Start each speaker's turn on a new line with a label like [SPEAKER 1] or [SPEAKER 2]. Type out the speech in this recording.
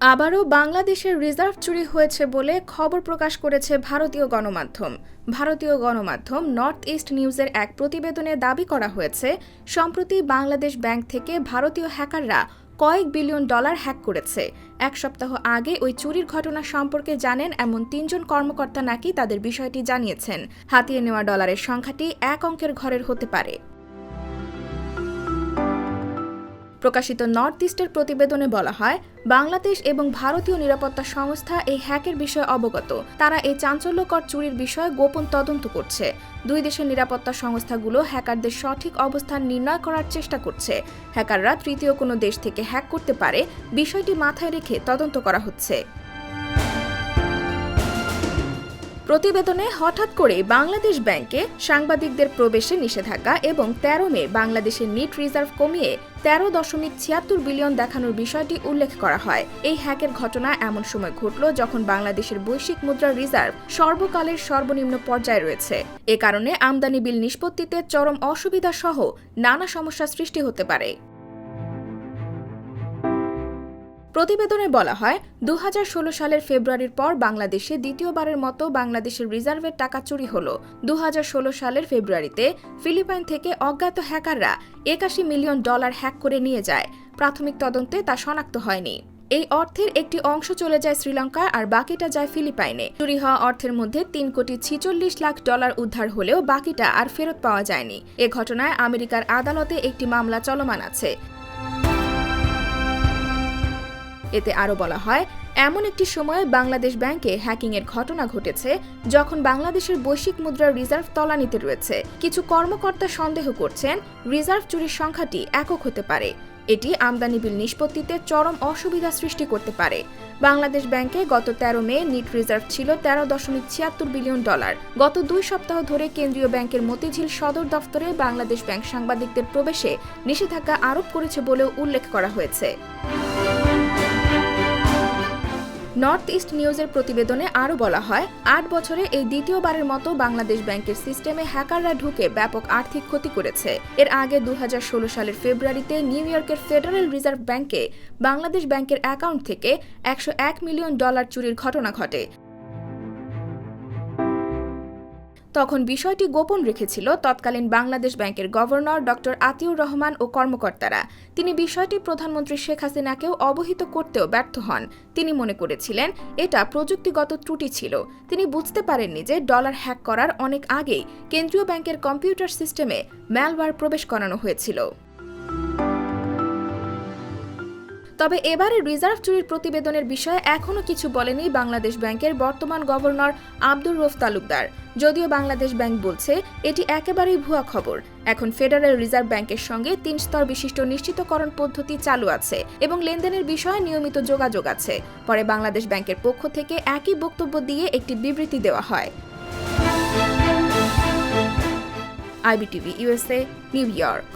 [SPEAKER 1] আবারও বাংলাদেশের রিজার্ভ চুরি হয়েছে বলে খবর প্রকাশ করেছে ভারতীয় গণমাধ্যম। ভারতীয় গণমাধ্যম নর্থ ইস্ট নিউজের এক প্রতিবেদনে দাবি করা হয়েছে, সম্প্রতি বাংলাদেশ ব্যাংক থেকে ভারতীয় হ্যাকাররা কয়েক বিলিয়ন ডলার হ্যাক করেছে। এক সপ্তাহ আগে ওই চুরির ঘটনা সম্পর্কে জানেন এমন তিনজন কর্মকর্তা নাকি তাদের বিষয়টি জানিয়েছেন। হাতিয়ে নেওয়া ডলারের সংখ্যাটি এক অঙ্কের ঘরের হতে পারে। প্রকাশিত নর্থ ইস্টের প্রতিবেদনে বলা হয়, বাংলাদেশ এবং ভারতীয় নিরাপত্তা সংস্থা এই হ্যাকের বিষয়ে অবগত। তারা এই চাঞ্চল্যকর চুরির বিষয়ে গোপন তদন্ত করছে। দুই দেশের নিরাপত্তা সংস্থাগুলো হ্যাকারদের সঠিক অবস্থান নির্ণয় করার চেষ্টা করছে। হ্যাকাররা তৃতীয় কোনো দেশ থেকে হ্যাক করতে পারে, বিষয়টি মাথায় রেখে তদন্ত করা হচ্ছে। প্রতিবেদনে হঠাৎ করে বাংলাদেশ ব্যাংকে সাংবাদিকদের প্রবেশে নিষেধাজ্ঞা এবং তেরো মে বাংলাদেশের নিট রিজার্ভ কমিয়ে তেরো দশমিক ছিয়াত্তর বিলিয়ন দেখানোর বিষয়টি উল্লেখ করা হয়। এই হ্যাকের ঘটনা এমন সময় ঘটল যখন বাংলাদেশের বৈশ্বিক মুদ্রা রিজার্ভ সর্বকালের সর্বনিম্ন পর্যায়ে রয়েছে। এ কারণে আমদানি বিল নিষ্পত্তিতে চরম অসুবিধা সহ নানা সমস্যা সৃষ্টি হতে পারে। প্রতিবেদনে বলা হয় দু হাজার ষোলো সালের ফেব্রুয়ারির পর বাংলাদেশে দ্বিতীয়বারের মতো বাংলাদেশের রিজার্ভের টাকা চুরি হল। দু হাজার ষোলো সালের ফেব্রুয়ারিতে ফিলিপাইন থেকে অজ্ঞাত হ্যাকাররা একাশি মিলিয়ন ডলার হ্যাক করে নিয়ে যায়। প্রাথমিক তদন্তে তা শনাক্ত হয়নি। এই অর্থের একটি অংশ চলে যায় শ্রীলঙ্কা আর বাকিটা যায় ফিলিপাইনে। চুরি হওয়া অর্থের মধ্যে তিন কোটি ছিচল্লিশ লাখ ডলার উদ্ধার হলেও বাকিটা আর ফেরত পাওয়া যায়নি। এ ঘটনায় আমেরিকার আদালতে একটি মামলা চলমান আছে। এতে আরও বলা হয়, এমন একটি সময়ে বাংলাদেশ ব্যাংকে হ্যাকিংয়ের ঘটনা ঘটেছে যখন বাংলাদেশের বৈশ্বিক মুদ্রার রিজার্ভ তলানিতে রয়েছে। কিছু কর্মকর্তা সন্দেহ করছেন রিজার্ভ চুরির সংখ্যাটি একক হতে পারে। এটি আমদানি বিল নিষ্পত্তিতে চরম অসুবিধা সৃষ্টি করতে পারে। বাংলাদেশ ব্যাংকে গত তেরো মে নিট রিজার্ভ ছিল তেরো দশমিক ছিয়াত্তর বিলিয়ন ডলার। গত দুই সপ্তাহ ধরে কেন্দ্রীয় ব্যাংকের মতিঝিল সদর দফতরে বাংলাদেশ ব্যাংক সাংবাদিকদের প্রবেশে নিষেধাজ্ঞা আরোপ করেছে বলেও উল্লেখ করা হয়েছে। নর্থ ইস্ট নিউজের প্রতিবেদনে আরও বলা হয়, আট বছরে এই দ্বিতীয়বারের মতো বাংলাদেশ ব্যাংকের সিস্টেমে হ্যাকাররা ঢুকে ব্যাপক আর্থিক ক্ষতি করেছে। এর আগে দু হাজার ষোলো সালের ফেব্রুয়ারিতে নিউ ইয়র্কের ফেডারেল রিজার্ভ ব্যাংকে বাংলাদেশ ব্যাংকের অ্যাকাউন্ট থেকে একশো এক মিলিয়ন ডলার চুরির ঘটনা ঘটে। তখন বিষয়টি গোপন রেখেছিল তৎকালীন বাংলাদেশ ব্যাংকের গভর্নর ড. আতিউর রহমান ও কর্মকর্তারা। তিনি বিষয়টি প্রধানমন্ত্রী শেখ হাসিনাকেও অবহিত করতেও ব্যর্থ হন। তিনি মনে করেছিলেন, এটা প্রযুক্তিগত ত্রুটি ছিল। তিনি বুঝতে পারেননি যে ডলার হ্যাক করার অনেক আগেই কেন্দ্রীয় ব্যাংকের কম্পিউটার সিস্টেমে ম্যালওয়ার প্রবেশ করানো হয়েছিল। তবে এবারে রিজার্ভ চুরির প্রতিবেদনের বিষয়ে এখনও কিছু বলেনি বাংলাদেশ ব্যাংকের বর্তমান গভর্নর আব্দুর রফ তালুকদার। যদিও বাংলাদেশ ব্যাংক বলছে, এটি একেবারেই ভুয়া খবর। এখন ফেডারেল রিজার্ভ ব্যাংকের সঙ্গে তিন স্তর বিশিষ্ট নিশ্চিতকরণ পদ্ধতি চালু আছে এবং লেনদেনের বিষয়ে নিয়মিত যোগাযোগ আছে। পরে বাংলাদেশ ব্যাংকের পক্ষ থেকে একই বক্তব্য দিয়ে একটি বিবৃতি দেওয়া হয়। IBTV USA New York.